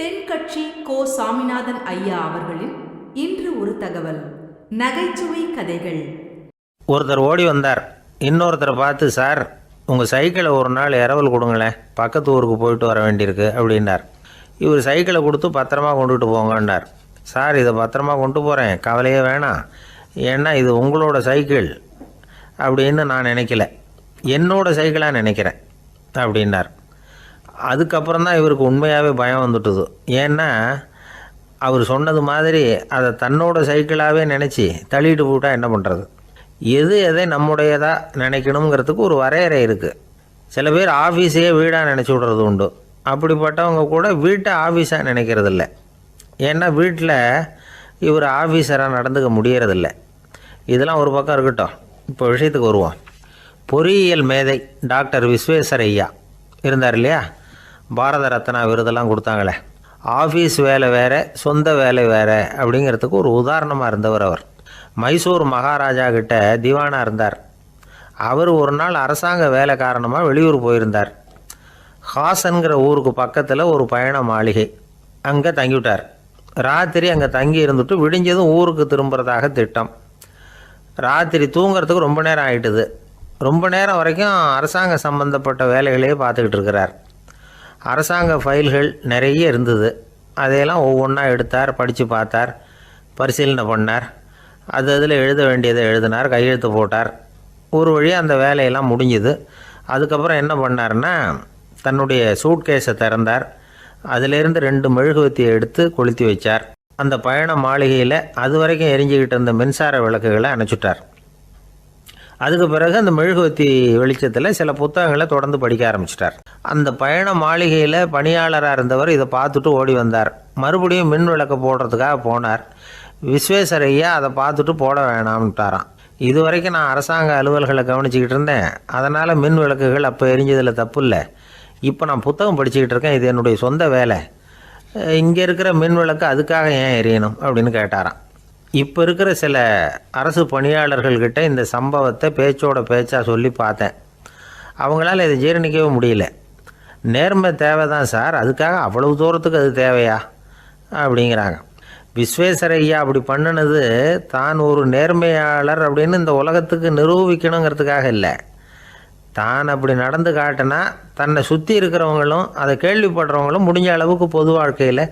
தென்கட்சி கோ சாமிநாதன் ஐயா அவர்களின் இன்று ஒரு தகவல். நகைச்சுவை கதைகள். ஒருத்தர் ஓடி வந்தார். இன்னொருத்தரை பார்த்து சார் உங்கள் சைக்கிளை ஒரு நாள் இரவல் கொடுங்களேன். பக்கத்து ஊருக்கு போயிட்டு வர வேண்டியிருக்கு அப்படின்னார். இவர் சைக்கிளை கொடுத்து பத்திரமா கொண்டுட்டு போங்கன்னார். சார் இதை பத்திரமா கொண்டு போகிறேன் கவலையே வேணாம். ஏன்னா இது உங்களோட சைக்கிள். அப்படின்னு நான் நினைக்கல. என்னோட சைக்கிளாக நினைக்கிறேன் அப்படின்னார். அதுக்கப்புறம் தான் இவருக்கு உண்மையாகவே பயம் வந்துட்டுது. ஏன்னா அவர் சொன்னது மாதிரி அதை தன்னோட சைக்கிளாகவே நினச்சி தள்ளிட்டு போட்டால் என்ன பண்ணுறது எது எதை நம்முடையதாக நினைக்கணுங்கிறதுக்கு ஒரு வரையறை இருக்குது சில பேர் ஆஃபீஸையே வீடாக நினச்சி விடுறது உண்டு. அப்படிப்பட்டவங்க கூட வீட்டை ஆஃபீஸாக நினைக்கிறதில்ல. ஏன்னா வீட்டில் இவர் ஆஃபீஸராக நடந்துக்க முடியறதில்ல. இதெல்லாம் ஒரு பக்கம் இருக்கட்டும். இப்போ விஷயத்துக்கு வருவோம். பொறியியல் மேதை டாக்டர் விஸ்வேஸ்வரய்யா. இருந்தார் இல்லையா? பாரத ரத்னா விருதெல்லாம் கொடுத்தாங்களே. ஆஃபீஸ் வேலை வேறு சொந்த வேலை வேறு அப்படிங்கிறதுக்கு ஒரு உதாரணமாக இருந்தவர் அவர். மைசூர் மகாராஜா கிட்ட திவானாக இருந்தார். அவர் ஒரு நாள் அரசாங்க வேலை காரணமாக வெளியூர் போயிருந்தார். ஹாசன்கிற ஊருக்கு பக்கத்தில் ஒரு பயண மாளிகை. அங்கே தங்கிவிட்டார். ராத்திரி அங்கே தங்கி இருந்துட்டு விடிஞ்சதும் ஊருக்கு திரும்புறதாக திட்டம். ராத்திரி தூங்கிறதுக்கு ரொம்ப நேரம் ஆகிட்டுது ரொம்ப நேரம் வரைக்கும் அரசாங்க சம்மந்தப்பட்ட வேலைகளையே பார்த்துக்கிட்டு இருக்கிறார். அரசாங்க ஃபைல்கள் நிறைய இருந்தது. அதையெல்லாம் ஒவ்வொன்றா எடுத்தார் படித்து பார்த்தார் பரிசீலனை பண்ணார். அது அதில் எழுத வேண்டியதை எழுதினார் கையெழுத்து போட்டார். ஒரு வழியாக அந்த வேலையெல்லாம் முடிஞ்சுது. அதுக்கப்புறம் என்ன பண்ணார்னா தன்னுடைய சூட்கேஸை திறந்தார். அதிலிருந்து ரெண்டு மெழுகுவத்தியை எடுத்து கொளுத்தி வச்சார். அந்த பயண மாளிகையில் அது வரைக்கும் எரிஞ்சுக்கிட்டு இருந்த மின்சார விளக்குகளை அணைச்சுட்டார். அதுக்கு பிறகு அந்த மெழுகுவத்தி வெளிச்சத்தில் சில புத்தகங்களை தொடர்ந்து படிக்க ஆரம்பிச்சிட்டார். அந்த பயண மாளிகையில் பணியாளராக இருந்தவர் இதை பார்த்துட்டு ஓடி வந்தார். மறுபடியும் மின் விளக்கு போடுறதுக்காக போனார். விஸ்வேஸ்வரையா அதை பார்த்துட்டு போட வேணாம்ட்டாராம். இது வரைக்கும் நான் அரசாங்க அலுவல்களை கவனிச்சிக்கிட்டு இருந்தேன். அதனால் மின் விளக்குகள் அப்போ எரிஞ்சதில் தப்பு இல்லை. இப்போ நான் புத்தகம் படிச்சுக்கிட்டு இருக்கேன். இது என்னுடைய சொந்த வேலை. இங்கே இருக்கிற மின் விளக்கு அதுக்காக ஏன் எரியணும்? அப்படின்னு கேட்டாராம். இப்போ இருக்கிற சில அரசு பணியாளர்கள்கிட்ட இந்த சம்பவத்தை பேச்சோட பேச்சாக சொல்லி பார்த்தேன். அவங்களால இதை ஜீரணிக்கவே முடியல. நேர்மை தேவை தான் சார். அதுக்காக அவ்வளவு தூரத்துக்கு அது தேவையா? அப்படிங்கிறாங்க. விஸ்வேஸ்வர ஐயா அப்படி பண்ணினது தான் ஒரு நேர்மையாளர் அப்படின்னு இந்த உலகத்துக்கு நிரூபிக்கணுங்கிறதுக்காக இல்லை. தான் அப்படி நடந்து காட்டினா தன்னை சுற்றி இருக்கிறவங்களும் அதை கேள்விப்படுறவங்களும் முடிஞ்ச அளவுக்கு பொது வாழ்க்கையில்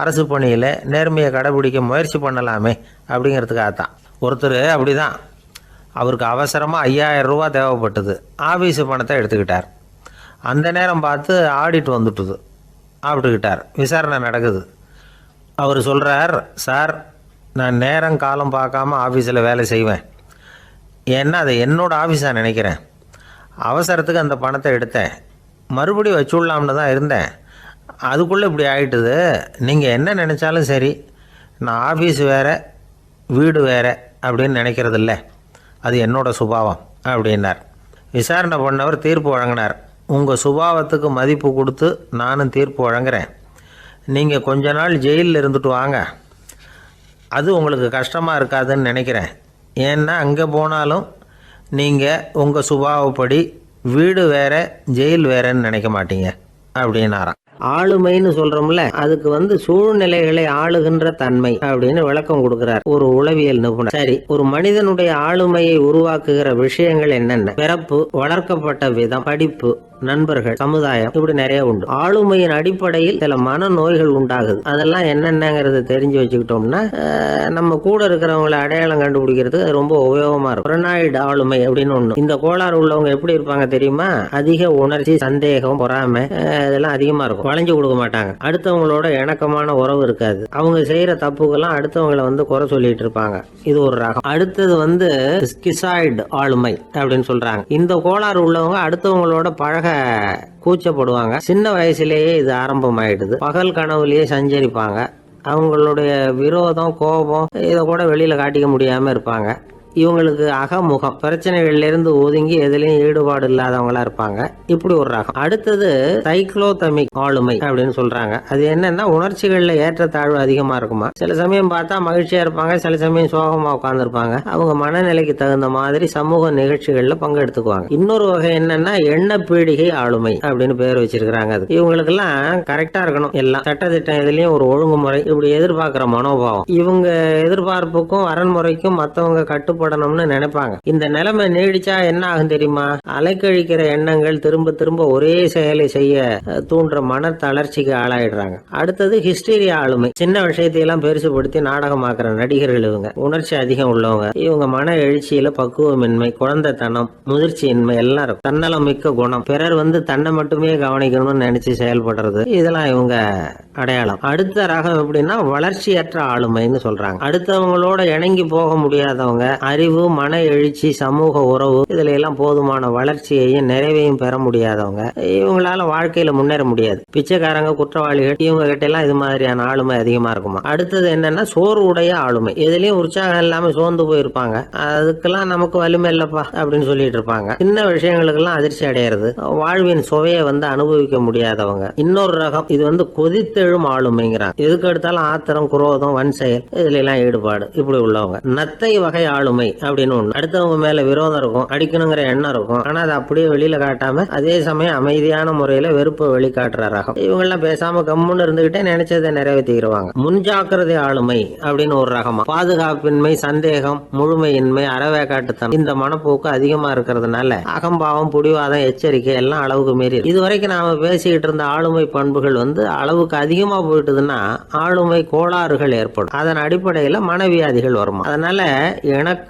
அரசு பணியில் நேர்மையை கடைபிடிக்க முயற்சி பண்ணலாமே அப்படிங்கிறதுக்காக தான் ஒருத்தர் அப்படி தான் அவருக்கு அவசரமாக ஐயாயிரம் ரூபா தேவைப்பட்டது. ஆஃபீஸு பணத்தை எடுத்துக்கிட்டார். அந்த நேரம் பார்த்து ஆடிட் வந்துட்டுது. ஆப்பிட்டுக்கிட்டார். விசாரணை நடக்குது. அவர் சொல்கிறார் சார் நான் நேரம் காலம் பார்க்காம ஆஃபீஸில் வேலை செய்வேன். ஏன்னா அதை என்னோட ஆஃபீஸாக நினைக்கிறேன். அவசரத்துக்கு அந்த பணத்தை எடுத்தேன். மறுபடியும் வச்சுடலாம்னு தான் இருந்தேன். அதுக்குள்ளே இப்படி ஆகிட்டுது நீங்கள் என்ன நினச்சாலும் சரி நான் ஆஃபீஸ் வேறு வீடு வேறு அப்படின்னு நினைக்கிறதில்ல. அது என்னோட சுபாவம் அப்படின்னார். விசாரணை பண்ணவர் தீர்ப்பு வழங்கினார். உங்கள் சுபாவத்துக்கு மதிப்பு கொடுத்து நானும் தீர்ப்பு வழங்குகிறேன் நீங்கள் கொஞ்ச நாள் ஜெயிலில் இருந்துட்டு வாங்க. அது உங்களுக்கு கஷ்டமாக இருக்காதுன்னு நினைக்கிறேன். ஏன்னா அங்கே போனாலும் நீங்கள் உங்கள் சுபாவப்படி வீடு வேறு ஜெயில் வேறேன்னு நினைக்க மாட்டீங்க அப்படின்னாராம். ஆளுமைன்னு சொல்றோம்ல அதுக்கு வந்து சூழ்நிலைகளை ஆளுகின்ற தன்மை அப்படின்னு விளக்கம் கொடுக்கிறார் ஒரு உளவியல் நிபுணர். சரி ஒரு மனிதனுடைய ஆளுமையை உருவாக்குகிற விஷயங்கள் என்னென்ன? பிறப்பு வளர்க்கப்பட்ட விதம் படிப்பு நண்பர்கள் சமுதாயம் இப்படி நிறைய உண்டு. ஆளுமையின் அடிப்படையில் சில மன நோய்கள் உண்டாகுது. அதெல்லாம் என்னென்னங்கிறத தெரிஞ்சு வச்சுக்கிட்டோம்னா நம்ம கூட இருக்கிறவங்களை அடையாளம் கண்டுபிடிக்கிறதுக்கு அது ரொம்ப உபயோகமா இருக்கும். புறநாயுடு ஆளுமை அப்படின்னு ஒண்ணு. இந்த கோளாறு உள்ளவங்க எப்படி இருப்பாங்க தெரியுமா? அதிக உணர்ச்சி சந்தேகம் பொறாமை இதெல்லாம் அதிகமா இருக்கும். வளைஞ்சு கொடுக்க மாட்டாங்க. அடுத்தவங்களோட இணக்கமான உறவு இருக்காது. அவங்க செய்யற தப்புக்கெல்லாம் அடுத்தவங்களை வந்து குறை சொல்லிட்டு இருப்பாங்க. இது ஒரு ரகம். அடுத்தது வந்து ஸ்கிசாய்டு ஆளுமை அப்படின்னு சொல்றாங்க. இந்த கோளாறு உள்ளவங்க அடுத்தவங்களோட பழக கூச்சப்படுவாங்க. சின்ன வயசுலேயே இது ஆரம்பமாயிடுது. பகல் கனவுலயே சஞ்சரிப்பாங்க. அவங்களுடைய விரோதம் கோபம் இதை கூட வெளியில காட்டிக்க முடியாம இருப்பாங்க. இவங்களுக்கு அகமுகம். பிரச்சனைகள்ல இருந்து ஒதுங்கி எதுலயும் ஈடுபாடு இல்லாதவங்களா இருப்பாங்க. இப்படி ஒரு ரகம். அடுத்தது சைக்ளோதமிக் ஆளுமை அப்படின்னு சொல்றாங்க. அது என்னன்னா உணர்ச்சிகள்ல ஏற்றத்தாழ்வு அதிகமா இருக்குமா? சில சமயம் பார்த்தா மகிழ்ச்சியா இருப்பாங்க சில சமயம் சோகமா உட்கார்ந்துருப்பாங்க. அவங்க மனநிலைக்கு தகுந்த மாதிரி சமூக நிகழ்ச்சிகள்ல பங்கெடுத்துக்குவாங்க. இன்னொரு வகை என்னன்னா எண்ண பீடிகை ஆளுமை அப்படின்னு பேர் வச்சிருக்கிறாங்க அது இவங்களுக்கெல்லாம் கரெக்டா இருக்கணும். எல்லாம் சட்டத்திட்டம் எதுலயும் ஒரு ஒழுங்குமுறை இப்படி எதிர்பார்க்கிற மனோபாவம். இவங்க எதிர்பார்ப்புக்கும் அரண்முறைக்கும் கட்டு கட்டுப்படணும்னு நினைப்பாங்க. இந்த நிலைமை நீடிச்சா என்ன ஆகும் தெரியுமா? அலைக்கழிக்கிற எண்ணங்கள் திரும்ப திரும்ப ஒரே செயலை செய்ய தூண்டுற மன தளர்ச்சிக்கு ஆளாயிடுறாங்க. அடுத்தது ஹிஸ்டீரியா ஆளுமை. சின்ன விஷயத்தையெல்லாம் பெருசுபடுத்தி நாடகமாக்குற நடிகர்கள் இவங்க. உணர்ச்சி அதிகம் உள்ளவங்க. இவங்க மன எழுச்சியில பக்குவமின்மை குழந்தைத்தனம் முதிர்ச்சியின்மை எல்லாம் இருக்கும். தன்னலம் மிக்க குணம். பிறர் வந்து தன்னை மட்டுமே கவனிக்கணும்னு நினைச்சு செயல்படுறது இதெல்லாம் இவங்க அடையாளம். அடுத்த ரகம் எப்படின்னா வளர்ச்சியற்ற ஆளுமைன்னு சொல்றாங்க. அடுத்தவங்களோட இணங்கி போக முடியாதவங்க அறிவு மன எழுச்சி சமூக உறவு இதுல எல்லாம் போதுமான வளர்ச்சியையும் நிறைவையும் பெற முடியாதவங்க. இவங்களால வாழ்க்கையில முன்னேற முடியாது. பிச்சைக்காரங்க குற்றவாளிகள் இவங்க கிட்ட எல்லாம் இது மாதிரியான ஆளுமை அதிகமா இருக்குமா? அடுத்தது என்னன்னா சோறு உடைய ஆளுமை. எதுலயும் உற்சாகம் இல்லாம சோர்ந்து போயிருப்பாங்க. அதுக்கெல்லாம் நமக்கு வலிமை இல்லப்பா அப்படின்னு சொல்லிட்டு இருப்பாங்க. சின்ன விஷயங்களுக்கெல்லாம் அதிர்ச்சி அடையிறது. வாழ்வின் சுவையை வந்து அனுபவிக்க முடியாதவங்க. இன்னொரு ரகம் இது வந்து கொதித்தெழும் ஆளுமைங்கிறாங்க. எதுக்கு எடுத்தாலும் ஆத்திரம் குரோதம் வன் செயல் இதுல எல்லாம் ஈடுபாடு. இப்படி உள்ளவங்க. நத்தை வகை ஆளுமை அப்படின்னு ஒண்ணு அடுத்தவங்க மேல விரோதம் இருக்கும் அடிக்கணுங்கிற எண்ணம் இருக்கும். ஆனா அதை அப்படியே வெளியில காட்டாம அதே சமயம் அமைதியான முறையில வெறுப்பை வெளிக்காட்டுற ரகம் இவங்க எல்லாம் பேசாம கம்முன்னு இருந்துகிட்டே நினைச்சதை நிறைவேற்றிடுவாங்க முன்ஜாக்கிரதை ஆளுமை அப்படின்னு ஒரு ரகமா. பாதுகாப்பின்மை சந்தேகம் முழுமையின்மை அறவேக்காட்டுத்தனம். இந்த மனப்போக்கு அதிகமா இருக்கிறதுனால அகம்பாவம் புடிவாதம் எச்சரிக்கை எல்லாம் அளவுக்கு மீறி. இதுவரைக்கும் நாம பேசிக்கிட்டு இருந்த ஆளுமை பண்புகள் வந்து அளவுக்கு அதிகமா போயிட்டுதுன்னா ஆளுமை கோளாறுகள் ஏற்படும். அதன் அடிப்படையில மனவியாதிகள் வரும்? அதனால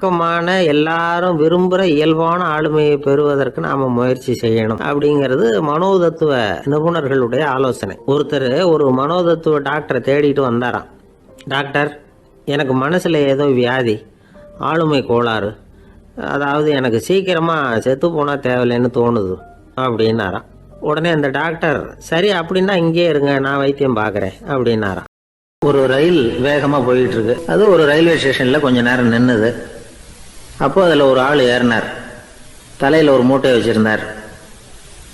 வழக்கமான எல்லாரும் விரும்புகிற இயல்பான ஆளுமையை பெறுவதற்கு நாம் முயற்சி செய்யணும் அப்படிங்கிறது மனோதத்துவ நிபுணர்களுடைய ஆலோசனை. ஒருத்தர் ஒரு மனோதத்துவ டாக்டரை தேடிட்டு வந்தாராம். டாக்டர் எனக்கு மனசில் ஏதோ வியாதி ஆளுமை கோளாறு அதாவது எனக்கு சீக்கிரமாக செத்து போனால் தேவையில்லைன்னு தோணுது அப்படின்னாராம். உடனே அந்த டாக்டர் சரி அப்படின்னா இங்கே இருங்க நான் வைத்தியம் பார்க்குறேன் அப்படின்னாராம். ஒரு ரயில் வேகமாக போயிட்டு இருக்கு. அது ஒரு ரயில்வே ஸ்டேஷனில் கொஞ்ச நேரம் நின்னுது. அப்போ அதில் ஒரு ஆள் ஏறினார். தலையில் ஒரு மூட்டையை வச்சுருந்தார்.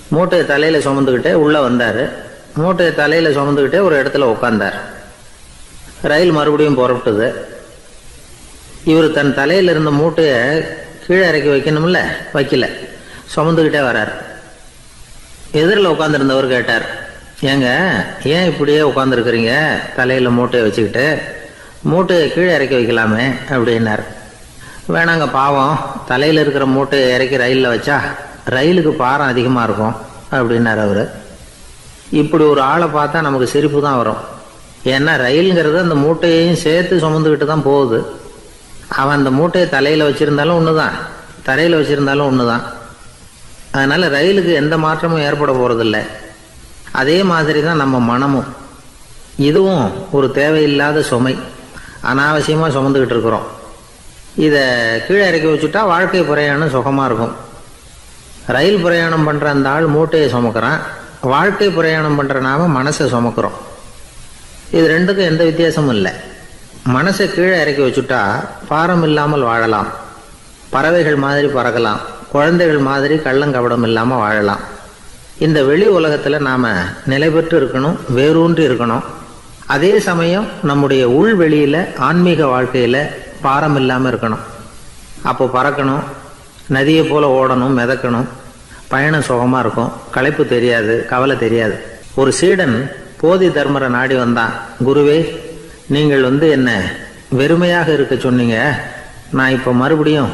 மூட்டையை தலையில் சுமந்துக்கிட்டே உள்ளே வந்தார். மூட்டையை தலையில் சுமந்துக்கிட்டே ஒரு இடத்துல உட்காந்தார் ரயில் மறுபடியும் புறப்பட்டது. இவர் தன் தலையில் இருந்த மூட்டையை கீழே இறக்கி வைக்கணும்ல? வைக்கல. சுமந்துக்கிட்டே வரார். எதிரில் உட்காந்துருந்தவர் கேட்டார் ஏங்க ஏன் இப்படியே உட்காந்துருக்குறீங்க தலையில் மூட்டையை வச்சுக்கிட்டு. மூட்டையை கீழே இறக்கி வைக்கலாமே அப்படின்னார். வேணாங்க பாவம். தலையில் இருக்கிற மூட்டையை இறக்கி ரயிலில் வச்சா ரயிலுக்கு பாரம் அதிகமாக இருக்கும் அப்படின்னார் அவர். இப்படி ஒரு ஆளை பார்த்தா நமக்கு சிரிப்பு தான் வரும். ஏன்னா ரயிலுங்கிறது அந்த மூட்டையையும் சேர்த்து சுமந்துக்கிட்டு தான் போகுது. அவன் அந்த மூட்டையை தலையில் வச்சுருந்தாலும் ஒன்று தான் தரையில் வச்சுருந்தாலும் ஒன்று தான் அதனால் ரயிலுக்கு எந்த மாற்றமும் ஏற்பட போகிறதில்ல அதே மாதிரி தான் நம்ம மனமும். இதுவும் ஒரு தேவையில்லாத சுமை. அனாவசியமாக சுமந்துக்கிட்டு இருக்கிறோம். இதை கீழே இறக்கி வச்சுட்டா வாழ்க்கை பிரயாணம் சுகமாக இருக்கும். ரயில் பிரயாணம் பண்ணுற அந்த ஆள் மூட்டையை சுமக்கிறான். வாழ்க்கை பிரயாணம் பண்ணுற நாம மனசை சுமக்கிறோம். இது ரெண்டுக்கும் எந்த வித்தியாசமும் இல்லை. மனசை கீழே இறக்கி வச்சுட்டா பாரம் இல்லாமல் வாழலாம். பறவைகள் மாதிரி பறக்கலாம். குழந்தைகள் மாதிரி கள்ளங்கபடம் இல்லாமல் வாழலாம். இந்த வெளி உலகத்தில் நாம் நிலை பெற்று இருக்கணும் வேரூன்றி இருக்கணும். அதே சமயம் நம்முடைய உள் வெளியில் ஆன்மீக வாழ்க்கையில் பாரம் இல்லாமல் இருக்கணும். அப்போ பறக்கணும். நதியை போல ஓடணும் மிதக்கணும். பயணம் சுகமாக இருக்கும். களைப்பு தெரியாது கவலை தெரியாது. ஒரு சீடன் போதி தர்மரை நாடி வந்தான். குருவே நீங்கள் வந்து என்ன வெறுமையாக இருக்க சொன்னீங்க? நான் இப்போ மறுபடியும்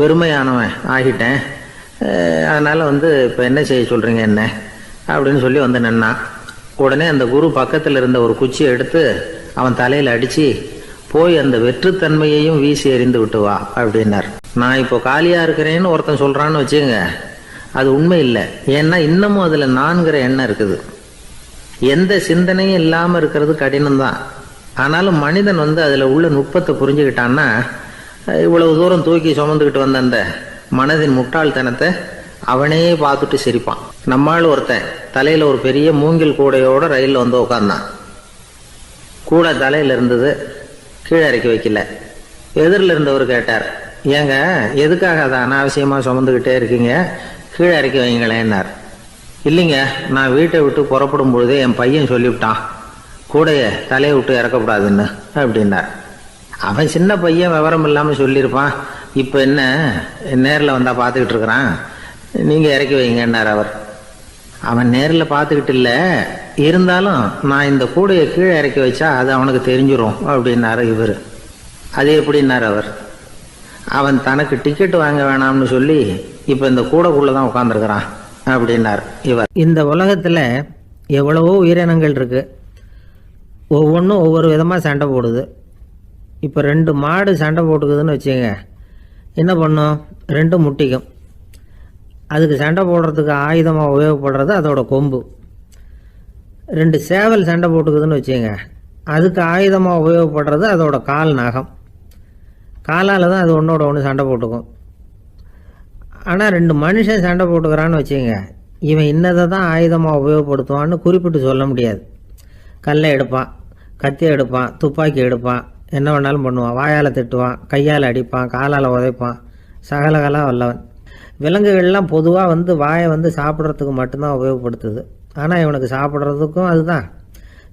வெறுமையானவன் ஆகிட்டேன். அதனால் வந்து இப்போ என்ன செய்ய சொல்கிறீங்க என்ன? அப்படின்னு சொல்லி வந்து நின்னான். உடனே அந்த குரு பக்கத்தில் இருந்த ஒரு குச்சியை எடுத்து அவன் தலையில் அடித்து போய் அந்த வெற்றுத்தன்மையையும் வீசி எறிந்து விட்டு வா அப்படின்னார். நான் இப்போ காலியாக இருக்கிறேன்னு ஒருத்தன் சொல்கிறான்னு வச்சுங்க அது உண்மை இல்லை. ஏன்னா இன்னமும் அதில் நான்கிற எண்ணம் இருக்குது. எந்த சிந்தனையும் இல்லாமல் இருக்கிறது கடினம்தான். ஆனாலும் மனிதன் வந்து அதில் உள்ள நுட்பத்தை புரிஞ்சுக்கிட்டான்னா இவ்வளவு தூரம் தூக்கி சுமந்துக்கிட்டு வந்த அந்த மனதின் முட்டாள்தனத்தை அவனே பார்த்துட்டு சிரிப்பான். நம்மால் ஒருத்தன் தலையில் ஒரு பெரிய மூங்கில் கூடையோட ரயிலில் வந்து உட்காந்தான் கூடை தலையில் இருந்தது கீழே இறக்கி வைக்கல. எதிரில் இருந்தவர் கேட்டார் ஏங்க எதுக்காக அதை அனாவசியமாக சுமந்துக்கிட்டே இருக்கீங்க? கீழே இறக்கி வைங்களேன்னார். இல்லைங்க நான் வீட்டை விட்டு புறப்படும் பொழுதே என் பையன் சொல்லிவிட்டான். கூடையை தலையை விட்டு இறக்கக்கூடாதுன்னு அப்படின்னார். அவன் சின்ன பையன் விவரம் இல்லாமல் சொல்லியிருப்பான். இப்போ என்ன நேரில் வந்தால் பார்த்துக்கிட்டு இருக்கிறான். நீங்கள் இறக்கி வைங்கன்னார் அவர். அவன் நேரில் பார்த்துக்கிட்டு இல்லை. இருந்தாலும் நான் இந்த கூடையை கீழே இறக்கி வச்சா அது அவனுக்கு தெரிஞ்சிடும் அப்படின்னாரு இவர். அது எப்படின்னார் அவர்? அவன் தனக்கு டிக்கெட் வாங்க வேணாம்னு சொல்லி இப்போ இந்த கூடைக்குள்ளே தான் உட்காந்துருக்கிறான் அப்படின்னார் இவர். இந்த உலகத்தில் எவ்வளவோ உயிரினங்கள் இருக்கு. ஒவ்வொன்றும் ஒவ்வொரு விதமாக சண்டை போடுது. இப்போ ரெண்டு மாடு சண்டை போட்டுக்குதுன்னு வச்சுங்க என்ன பண்ணும்? ரெண்டும் முட்டிக்கும். அதுக்கு சண்டை போடுறதுக்கு ஆயுதமாக உபயோகப்படுறது அதோட கொம்பு. ரெண்டு சேவல் சண்டை போட்டுக்குதுன்னு வச்சுங்க அதுக்கு ஆயுதமாக உபயோகப்படுறது அதோட கால் நகம். காலால் தான் அது ஒன்றோட ஒன்று சண்டை போட்டுக்கும். ஆனால் ரெண்டு மனுஷன் சண்டை போட்டுக்கிறான்னு வச்சுங்க இவன் இன்னதை தான் ஆயுதமாக உபயோகப்படுத்துவான்னு குறிப்பிட்டு சொல்ல முடியாது. கல்லை எடுப்பான் கத்தி எடுப்பான் துப்பாக்கி எடுப்பான் என்ன வேணாலும் பண்ணுவான். வாயால் திட்டுவான் கையால் அடிப்பான் காலால் உதைப்பான். சகலகலாக வல்லவன். விலங்குகள்லாம் பொதுவாக வந்து வாயை வந்து சாப்பிட்றதுக்கு மட்டும்தான் உபயோகப்படுத்துது. ஆனால் இவனுக்கு சாப்பிட்றதுக்கும் அதுதான்.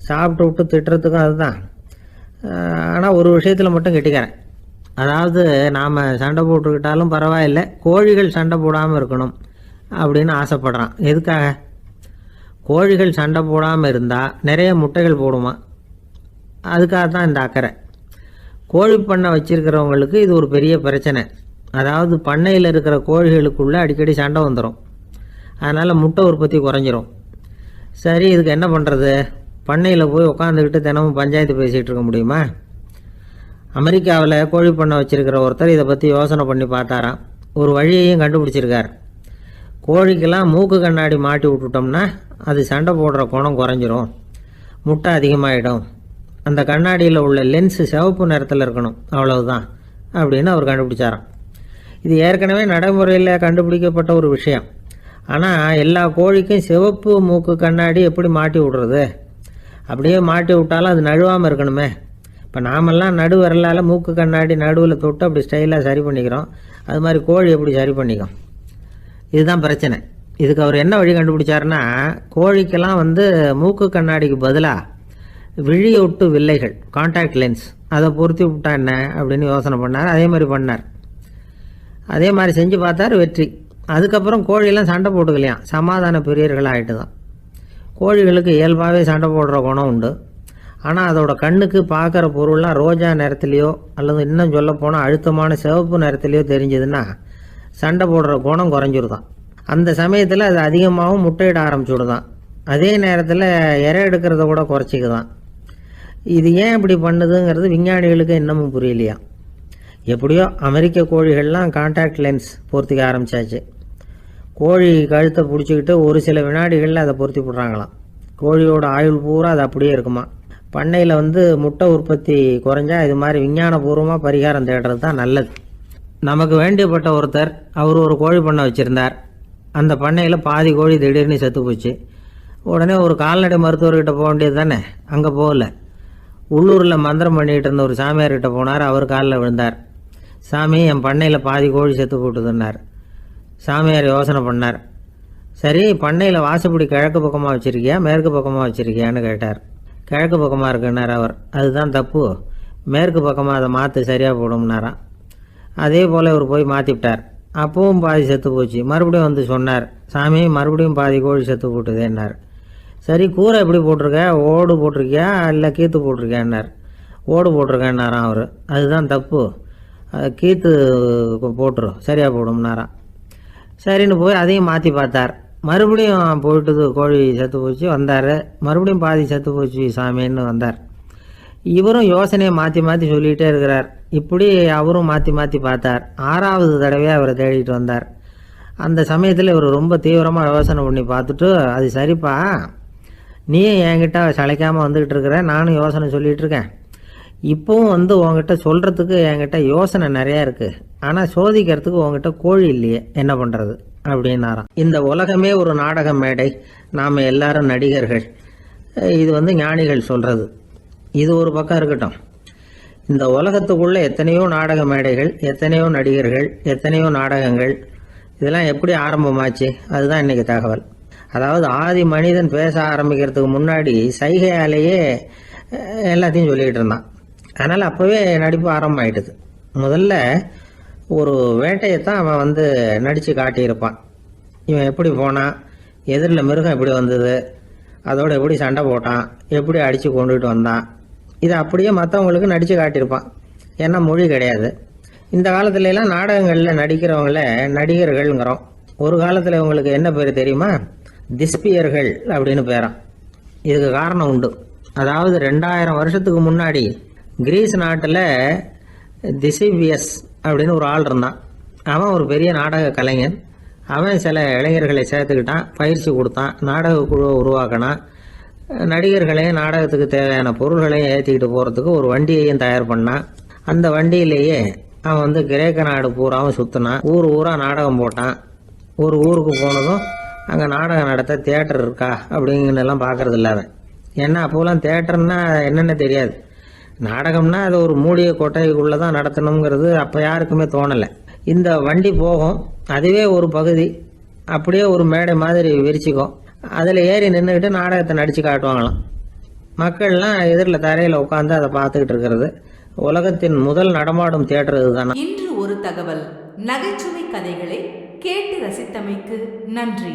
சாப்பிட்டு விட்டு திட்டுறதுக்கும் அதுதான். ஆனால் ஒரு விஷயத்தில் மட்டும் கெட்டிக்கிறேன் அதாவது நாம் சண்டை போட்டுக்கிட்டாலும் பரவாயில்லை கோழிகள் சண்டை போடாமல் இருக்கணும் அப்படின்னு ஆசைப்படுறான். எதுக்காக? கோழிகள் சண்டை போடாமல் இருந்தால் நிறைய முட்டைகள் போடுமா அதுக்காக தான் இந்த அக்கறை. கோழி பண்ணை வச்சுருக்கிறவங்களுக்கு இது ஒரு பெரிய பிரச்சனை. அதாவது பண்ணையில் இருக்கிற கோழிகளுக்குள்ளே அடிக்கடி சண்டை வந்துடும் அதனால் முட்டை உற்பத்தி குறைஞ்சிரும். சரி இதுக்கு என்ன பண்ணுறது பண்ணையில் போய் உட்காந்துக்கிட்டு தினமும் பஞ்சாயத்து பேசிகிட்டு இருக்க முடியுமா? அமெரிக்காவில் கோழி பண்ணை வச்சுருக்கிற ஒருத்தர் இதை பற்றி யோசனை பண்ணி பார்த்தாராம். ஒரு வழியையும் கண்டுபிடிச்சிருக்கார். கோழிக்கெல்லாம் மூக்கு கண்ணாடி மாட்டி விட்டுட்டோம்னா அது சண்டை போடுற குணம் குறைஞ்சிரும். முட்டை அதிகமாகிடும் அந்த கண்ணாடியில் உள்ள லென்ஸு சிவப்பு நிறத்தில் இருக்கணும். அவ்வளவுதான் அப்படின்னு அவர் கண்டுபிடிச்சாராம். இது ஏற்கனவே நடைமுறையில் கண்டுபிடிக்கப்பட்ட ஒரு விஷயம். ஆனால் எல்லா கோழிக்கும் சிவப்பு மூக்கு கண்ணாடி எப்படி மாட்டி விடுறது? அப்படியே மாட்டி விட்டாலும் அது நழுவாமல் இருக்கணுமே. இப்போ நாமெல்லாம் நடு வரலால் மூக்கு கண்ணாடி நடுவில் தொட்டு அப்படி ஸ்டைலாக சரி பண்ணிக்கிறோம். அது மாதிரி கோழி எப்படி சரி பண்ணிக்கும்? இதுதான் பிரச்சனை. இதுக்கு அவர் என்ன வழி கண்டுபிடிச்சாருன்னா கோழிக்கெல்லாம் வந்து மூக்கு கண்ணாடிக்கு பதிலாக விழியொட்டு வில்லைகள் காண்டாக்ட் லென்ஸ் அதை பொருத்தி விட்டா என்ன அப்படின்னு யோசனை பண்ணார். அதே மாதிரி பண்ணார். அதே மாதிரி செஞ்சு பார்த்தாரு வெற்றி. அதுக்கப்புறம் கோழியெல்லாம் சண்டை போட்டுக்கலையாம் சமாதான பெரியர்களாகிட்டு தான் கோழிகளுக்கு இயல்பாகவே சண்டை போடுற குணம் உண்டு. ஆனால் அதோட கண்ணுக்கு பார்க்குற பொருள்லாம் ரோஜா நிறத்துலையோ அல்லது இன்னும் சொல்லப்போனால் அழுத்தமான சிவப்பு நிறத்துலையோ தெரிஞ்சதுன்னா சண்டை போடுற குணம் குறைஞ்சிருதான். அந்த சமயத்தில் அது அதிகமாகவும் முட்டையிட ஆரம்பிச்சுடுதான். அதே நேரத்தில் இறை எடுக்கிறத கூட குறைச்சிக்குதான். இது ஏன் இப்படி பண்ணுதுங்கிறது விஞ்ஞானிகளுக்கு இன்னமும் புரியலையா? எப்படியோ அமெரிக்க கோழிகள்லாம் காண்டாக்ட் லென்ஸ் பொருத்திக்க ஆரம்பித்தாச்சு கோழி கழுத்தை பிடிச்சிக்கிட்டு ஒரு சில வினாடிகளில் அதை பொருத்தி விட்றாங்களாம். கோழியோட ஆயுள் பூரா அது அப்படியே இருக்குமா? பண்ணையில் வந்து முட்டை உற்பத்தி குறைஞ்சா இது மாதிரி விஞ்ஞானபூர்வமாக பரிகாரம் தேடுறது தான் நல்லது. நமக்கு வேண்டியப்பட்ட ஒருத்தர் அவர் ஒரு கோழி பண்ணை வச்சுருந்தார். அந்த பண்ணையில் பாதி கோழி திடீர்னு செத்து போச்சு. உடனே ஒரு கால்நடை மருத்துவர்கிட்ட போக வேண்டியது தானே? அங்கே போகல. உள்ளூரில் மந்திரம் பண்ணிகிட்டு இருந்த ஒரு சாமியார்கிட்ட போனார் அவர் காலில் விழுந்தார். சாமி என் பண்ணையில் பாதி கோழி செத்து போட்டுதுன்னார். சாமியார் யோசனை பண்ணார். சரி பண்ணையில் வாசப்படி கிழக்கு பக்கமாக வச்சுருக்கியா மேற்கு பக்கமாக வச்சுருக்கியான்னு கேட்டார். கிழக்கு பக்கமாக இருக்குன்னார் அவர். அதுதான் தப்பு. மேற்கு பக்கமாக அதை மாற்று சரியாக போடும்னாராம். அதே போல் இவர் போய் மாற்றிவிட்டார் அப்பவும் பாதி செத்து போச்சு. மறுபடியும் வந்து சொன்னார் சாமி மறுபடியும் பாதி கோழி செத்து போட்டுதேன்னார். சரி கூரை எப்படி போட்டிருக்க? ஓடு போட்டிருக்கியா? இல்லை கீத்து போட்டிருக்கியான்னார். ஓடு போட்டிருக்கேன்னாராம் அவர். அதுதான் தப்பு. அதை கீத்து போட்டுரும். சரியாக போடும் நேரம். சரின்னு போய் அதையும் மாற்றி பார்த்தார். மறுபடியும் போயிட்டு கோழி செத்து போச்சு வந்தார். மறுபடியும் பாதி செத்து போச்சு சாமின்னு வந்தார். இவரும் யோசனையை மாற்றி மாற்றி சொல்லிகிட்டே இருக்கிறார். இப்படி அவரும் மாற்றி மாற்றி பார்த்தார். ஆறாவது தடவையாக அவரை தேடிட்டு வந்தார். அந்த சமயத்தில் இவர் ரொம்ப தீவிரமாக யோசனை பண்ணி பார்த்துட்டு அது சரிப்பா. நீயும் என்கிட்ட சளைக்காமல் வந்துக்கிட்டு இருக்கிற நானும் யோசனை சொல்லிகிட்டு இருக்கேன். இப்போவும் வந்து உங்ககிட்ட சொல்கிறதுக்கு என்கிட்ட யோசனை நிறையா இருக்குது ஆனால் சோதிக்கிறதுக்கு உங்ககிட்ட கோழி இல்லையே என்ன பண்ணுறது அப்படின்னாராம். இந்த உலகமே ஒரு நாடக மேடை. நாம் எல்லாரும் நடிகர்கள். இது வந்து ஞானிகள் சொல்கிறது இது ஒரு பக்கம் இருக்கட்டும். இந்த உலகத்துக்குள்ளே எத்தனையோ நாடக மேடைகள் எத்தனையோ நடிகர்கள் எத்தனையோ நாடகங்கள். இதெல்லாம் எப்படி ஆரம்பமாச்சு? அதுதான் இன்றைக்கி தகவல். அதாவது ஆதி மனிதன் பேச ஆரம்பிக்கிறதுக்கு முன்னாடி சைகையாலேயே எல்லாத்தையும் சொல்லிக்கிட்டு இருந்தான். அதனால் அப்போவே நடிப்பு ஆரம்பமாயிட்டுது முதல்ல ஒரு வேட்டையை தான் அவன் வந்து நடித்து காட்டியிருப்பான். இவன் எப்படி போனான் எதிரில் மிருகம் எப்படி வந்தது அதோட எப்படி சண்டை போட்டான் எப்படி அடித்து கொண்டுகிட்டு வந்தான் இதை அப்படியே மற்றவங்களுக்கு நடித்து காட்டியிருப்பான். ஏன்னா மொழி கிடையாது. இந்த காலத்துலலாம் நாடகங்களில் நடிக்கிறவங்கள நடிகர்கள்ங்கிறோம். ஒரு காலத்தில் இவங்களுக்கு என்ன பேர் தெரியுமா? திஸ்பியர்கள் அப்படின்னு பேரான் இதுக்கு காரணம் உண்டு. அதாவது ரெண்டாயிரம் வருஷத்துக்கு முன்னாடி கிரீஸ் நாட்டில் திசிபியஸ் அப்படின்னு ஒரு ஆள் இருந்தான். அவன் ஒரு பெரிய நாடக கலைஞன். அவன் சில இளைஞர்களை சேர்த்துக்கிட்டான் பயிற்சி கொடுத்தான் நாடக குழுவை உருவாக்கினான். நடிகர்களையும் நாடகத்துக்கு தேவையான பொருள்களையும் ஏற்றிக்கிட்டு போகிறதுக்கு ஒரு வண்டியையும் தயார் பண்ணான். அந்த வண்டியிலேயே அவன் வந்து கிரேக்க நாடு பூராவும் சுற்றினான் ஊர் ஊராக நாடகம் போட்டான். ஒரு ஊருக்கு போனதும் அங்கே நாடகம் நடத்த தேட்டர் இருக்கா அப்படிங்கன்னெல்லாம் பார்க்குறது இல்லை அவன். ஏன்னா அப்போலாம் தேட்டர்னா என்னென்ன தெரியாது. நாடகம்னா அது ஒரு மூடிய கொட்டைக்குள்ளே தான் நடத்தணுங்கிறது அப்போ யாருக்குமே தோணலை. இந்த வண்டி போகும் அதுவே ஒரு பகுதி அப்படியே ஒரு மேடை மாதிரி விரிச்சிக்கும். அதில் ஏறி நின்றுக்கிட்டு நாடகத்தை நடித்து காட்டுவாங்களாம். மக்கள்லாம் எதிரில் தரையில் உட்காந்து அதை பார்த்துக்கிட்டு இருக்கிறது. உலகத்தின் முதல் நடமாடும் தியேட்டர் இதுதானா இன்று ஒரு தகவல். நகைச்சுவை கதைகளை கேட்டு ரசித்தமைக்கு நன்றி.